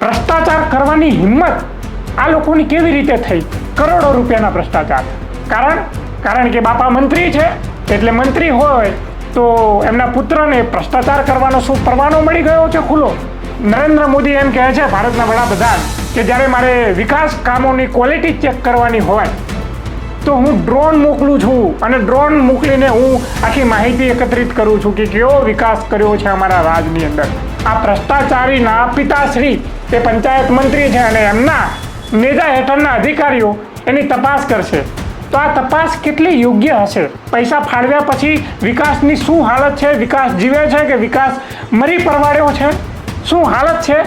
ભ્રષ્ટાચાર કરવાની હિંમત આ લોકોની કેવી રીતે થઈ? કરોડો રૂપિયાના ભ્રષ્ટાચાર. કારણ? કારણ કે બાપા મંત્રી છે, એટલે મંત્રી હોય તો એમના પુત્રને ભ્રષ્ટાચાર કરવાનો શું પરવાનો મળી ગયો છે ખુલ્લો? નરેન્દ્ર મોદી એમ કહે છે ભારતના વડાપ્રધાન કે જ્યારે મારે વિકાસ કામોની ક્વોલિટી ચેક કરવાની હોય, તો હું ડ્રોન મોકલું છું અને ડ્રોન મોકલીને હું આખી માહિતી એકત્રિત કરું છું કે કેવો વિકાસ કર્યો છે અમારા રાજની અંદર. આ ભ્રષ્ટાચારીના પિતાશ્રી એ પંચાયત મંત્રી છે અને એમના નેજા હેઠળના અધિકારીઓ એની તપાસ કરશે. તો આ તપાસ કેટલી યોગ્ય હશે? પૈસા ફાળવ્યા પછી વિકાસની શું હાલત છે? વિકાસ જીવે છે કે વિકાસ મરી પરવાડ્યો છે? શું હાલત છે?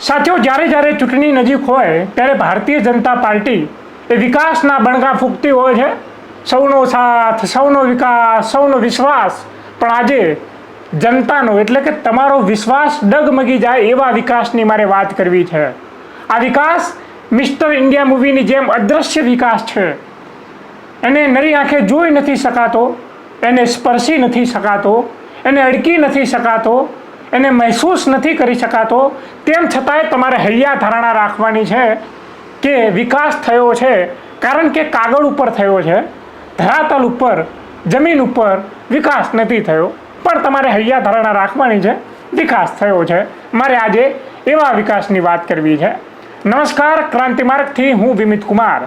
સાથીઓ, જ્યારે જ્યારે ચૂંટણી નજીક હોય, ત્યારે ભારતીય જનતા પાર્ટી એ વિકાસના બણગા ફૂંકતી હોય છે. સૌનો સાથ, સૌનો વિકાસ, સૌનો વિશ્વાસ. પણ આજે જનતાનો, એટલે કે તમારો વિશ્વાસ ડગમગી જાય એવા વિકાસની મારે વાત કરવી છે. આ વિકાસ મિસ્ટર ઇન્ડિયા મૂવીની જેમ અદ્રશ્ય વિકાસ છે. એને નરી આંખે જોઈ નથી શકાતો, એને સ્પર્શી નથી શકાતો, એને અડકી નથી શકાતો, એને મહેસૂસ નથી કરી શકાતો. તેમ છતાંય તમારે હૈયા ધારણા રાખવાની છે કે વિકાસ થયો છે. કારણ કે કાગળ ઉપર થયો છે. ધરાતલ ઉપર, જમીન ઉપર વિકાસ નથી થયો. પણ તમારે હૈયા ધારણા રાખવાની છે, વિકાસ થયો છે. મારે આજે એવા વિકાસની વાત કરવી છે. નમસ્કાર ક્રાંતિમાર્ગથી હું વિમિત કુમાર.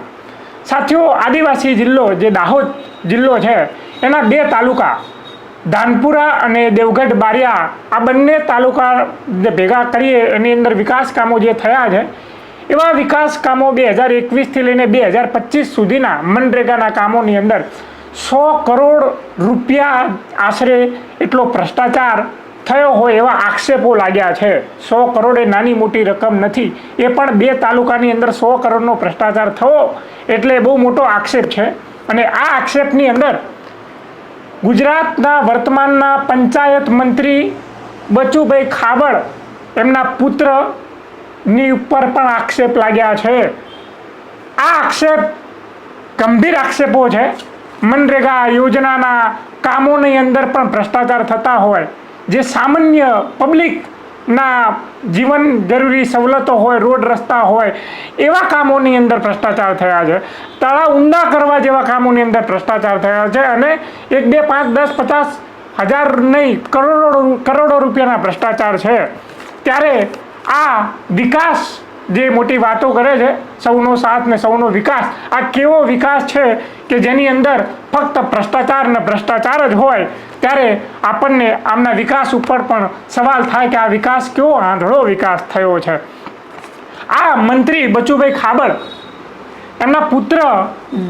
સાથીઓ, આદિવાસી જિલ્લો, જે દાહોદ જિલ્લો છે, એના બે તાલુકા, ધાનપુરા અને દેવગઢ બારિયા, આ બંને તાલુકા ભેગા કરીએ, એની અંદર વિકાસ કામો જે થયા છે એવા વિકાસ કામો બે હજાર એકવીસથી લઈને બે હજાર પચીસ સુધીના મનરેગાના કામોની અંદર સો કરોડ રૂપિયા આશરે એટલો ભ્રષ્ટાચાર થયો હોય એવા આક્ષેપો લાગ્યા છે. સો કરોડ એ નાની મોટી રકમ નથી. એ પણ બે તાલુકાની અંદર સો કરોડનો ભ્રષ્ટાચાર થયો એટલે બહુ મોટો આક્ષેપ છે. અને આ આક્ષેપની અંદર ગુજરાતના વર્તમાનના પંચાયત મંત્રી બચુભાઈ ખાબડ, એમના પુત્રની ઉપર પણ આક્ષેપ લાગ્યા છે. આ આક્ષેપ ગંભીર આક્ષેપો છે. મનરેગા યોજનાના કામોની અંદર પણ ભ્રષ્ટાચાર થતા હોય. જે સામાન્ય પબ્લિકના જીવન જરૂરી સવલતો હોય, રોડ રસ્તા હોય, એવા કામોની અંદર ભ્રષ્ટાચાર થયા છે. તળાવ ઊંડા કરવા જેવા કામોની અંદર ભ્રષ્ટાચાર થયા છે અને એક, બે, પાંચ, દસ, પચાસ હજાર નહીં, કરોડો કરોડો રૂપિયાના ભ્રષ્ટાચાર છે. ત્યારે આ વિકાસ જે મોટી વાતો કરે છે, સૌનો સાથ ને સૌનો વિકાસ, આ કેવો વિકાસ છે કે જેની અંદર ફક્ત ભ્રષ્ટાચાર ને ભ્રષ્ટાચાર જ હોય, ત્યારે આપણને આમના વિકાસ ઉપર પણ સવાલ થાય કે આ વિકાસ કેવો આંધળો વિકાસ થયો છે. આ મંત્રી બચુભાઈ ખાબડ એમના પુત્ર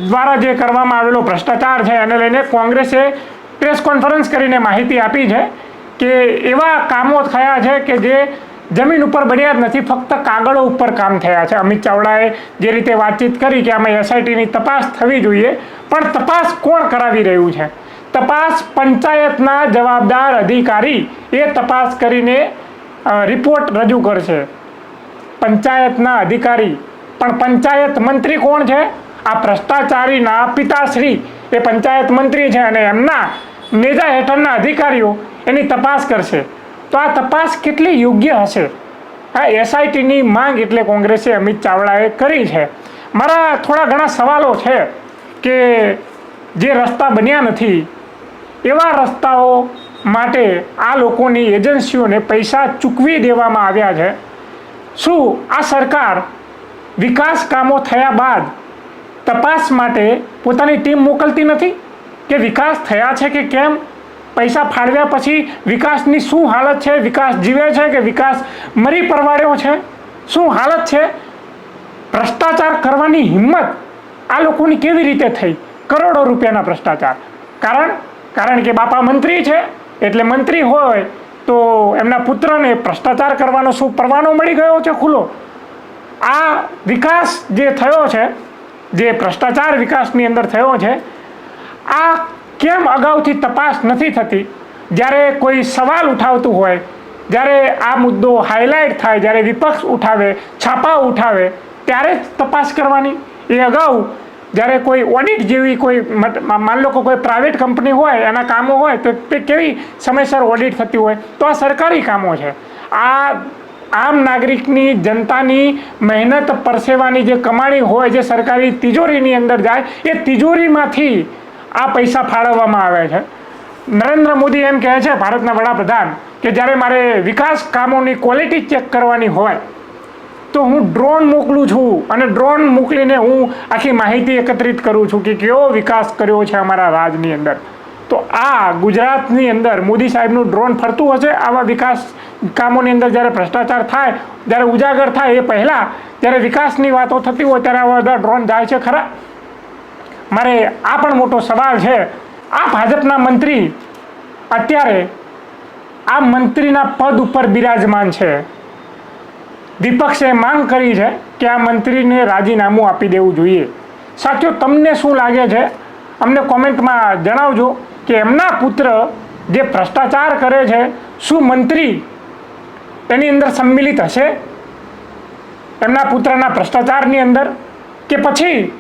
દ્વારા જે કરવામાં આવેલો ભ્રષ્ટાચાર છે, એને લઈને કોંગ્રેસે પ્રેસ કોન્ફરન્સ કરીને માહિતી આપી છે કે એવા કામો થયા છે કે જે જમીન ઉપર બન્યા જ નથી, ફક્ત કાગળો ઉપર કામ થયા છે. અમિત ચાવડાએ જે રીતે વાતચીત કરી કે આમાં એસઆઈટીની તપાસ થવી જોઈએ, પણ તપાસ કોણ કરાવી રહ્યું છે? તપાસ પંચાયતના જવાબદાર અધિકારી એ તપાસ કરીને રિપોર્ટ રજૂ કરશે. પંચાયતના અધિકારી, પણ પંચાયત મંત્રી કોણ છે? આ ભ્રષ્ટાચારીના પિતાશ્રી એ પંચાયત મંત્રી છે અને એમના નેજા હેઠળના અધિકારીઓ એની તપાસ કરશે. તો આ તપાસ કેટલી યોગ્ય હશે? આ એસઆઈટીની માંગ એટલે કોંગ્રેસે અમિત ચાવડાએ કરી છે. મારા થોડા ઘણા સવાલો છે કે જે રસ્તા બન્યા નથી, એવા રસ્તાઓ માટે આ લોકોની એજન્સીઓને પૈસા ચૂકવી દેવામાં આવ્યા છે. શું આ સરકાર વિકાસ કામો થયા બાદ તપાસ માટે પોતાની ટીમ મોકલતી નથી? કે વિકાસ થયા છે કે કેમ? પૈસા ફાળવ્યા પછી વિકાસની શું હાલત છે? વિકાસ જીવે છે કે વિકાસ મરી પરવાડ્યો છે? શું હાલત છે? ભ્રષ્ટાચાર કરવાની હિંમત આ લોકોની કેવી રીતે થઈ? કરોડો રૂપિયાના ભ્રષ્ટાચાર. કારણ? કારણ કે બાપા મંત્રી છે. એટલે મંત્રી હોય તો એમના પુત્રને ભ્રષ્ટાચાર કરવાનો શું પરવાનો મળી ગયો છે ખુલ્લો? આ વિકાસ જે થયો છે, જે ભ્રષ્ટાચાર વિકાસની અંદર થયો છે, આ કેમ અગાઉથી તપાસ નથી થતી? જ્યારે કોઈ સવાલ ઉઠાવતું હોય, જ્યારે આ મુદ્દો હાઇલાઇટ થાય, જ્યારે વિપક્ષ ઉઠાવે, છાપા ઉઠાવે, ત્યારે જ તપાસ કરવાની? એ અગાઉ જ્યારે કોઈ ઓડિટ જેવી કોઈ માન લો કોઈ પ્રાઇવેટ કંપની હોય, એના કામો હોય, તો તે કેવી સમયસર ઓડિટ થતી હોય? તો આ સરકારી કામો છે. આ આમ નાગરિકની જનતાની મહેનત પરસેવાની જે કમાણી હોય, જે સરકારી તિજોરીની અંદર જાય, એ તિજોરીમાંથી આ પૈસા ફાળવવામાં આવે છે. નરેન્દ્ર મોદી એમ કહે છે ભારતના વડાપ્રધાન કે જ્યારે મારે વિકાસ કામોની ક્વોલિટી ચેક કરવાની હોય, તો હું ડ્રોન મોકલું છું અને ડ્રોન મોકલીને હું આખી માહિતી એકત્રિત કરું છું કે કેવો વિકાસ કર્યો છે અમારા રાજની અંદર. તો આ ગુજરાતની અંદર મોદી સાહેબનું ડ્રોન ફરતું હશે, આવા વિકાસ કામોની અંદર જ્યારે ભ્રષ્ટાચાર થાય, જ્યારે ઉજાગર થાય એ પહેલાં, જ્યારે વિકાસની વાતો થતી હોય ત્યારે આવા બધા ડ્રોન જાય છે ખરા. મારે આ પણ મોટો સવાલ છે. આ ભાજપના મંત્રી, અત્યારે આ મંત્રીના પદ ઉપર બિરાજમાન છે. વિપક્ષે માંગ કરી છે કે આ મંત્રીને રાજીનામું આપી દેવું જોઈએ. સાચો તમને શું લાગે છે? અમને કોમેન્ટમાં જણાવજો કે એમના પુત્ર જે ભ્રષ્ટાચાર કરે છે, શું મંત્રી એની અંદર સંમિલિત હશે? એમના પુત્રના ભ્રષ્ટાચારની અંદર કે પછી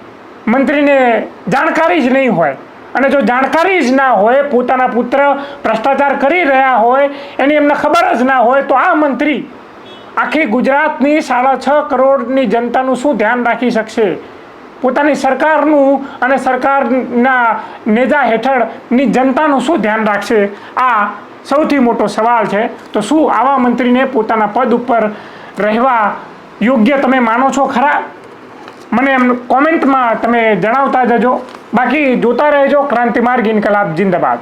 મંત્રીને જાણકારી જ નહીં હોય. અને જો જાણકારી જ ના હોય, પોતાના પુત્ર ભ્રષ્ટાચાર કરી રહ્યા હોય, એની એમને ખબર જ ના હોય, તો આ મંત્રી આખી ગુજરાતની સાડા છ કરોડની જનતાનું શું ધ્યાન રાખી શકશે? પોતાની સરકારનું અને સરકારના નેજા હેઠળની જનતાનું શું ધ્યાન રાખશે? આ સૌથી મોટો સવાલ છે. તો શું આવા મંત્રીને પોતાના પદ ઉપર રહેવા યોગ્ય તમે માનો છો ખરા? મને એમ કોમેન્ટમાં તમે જણાવતા જજો. બાકી જોતા રહેજો ક્રાંતિમાર્ગ ઇન્કલાબ જિંદાબાદ.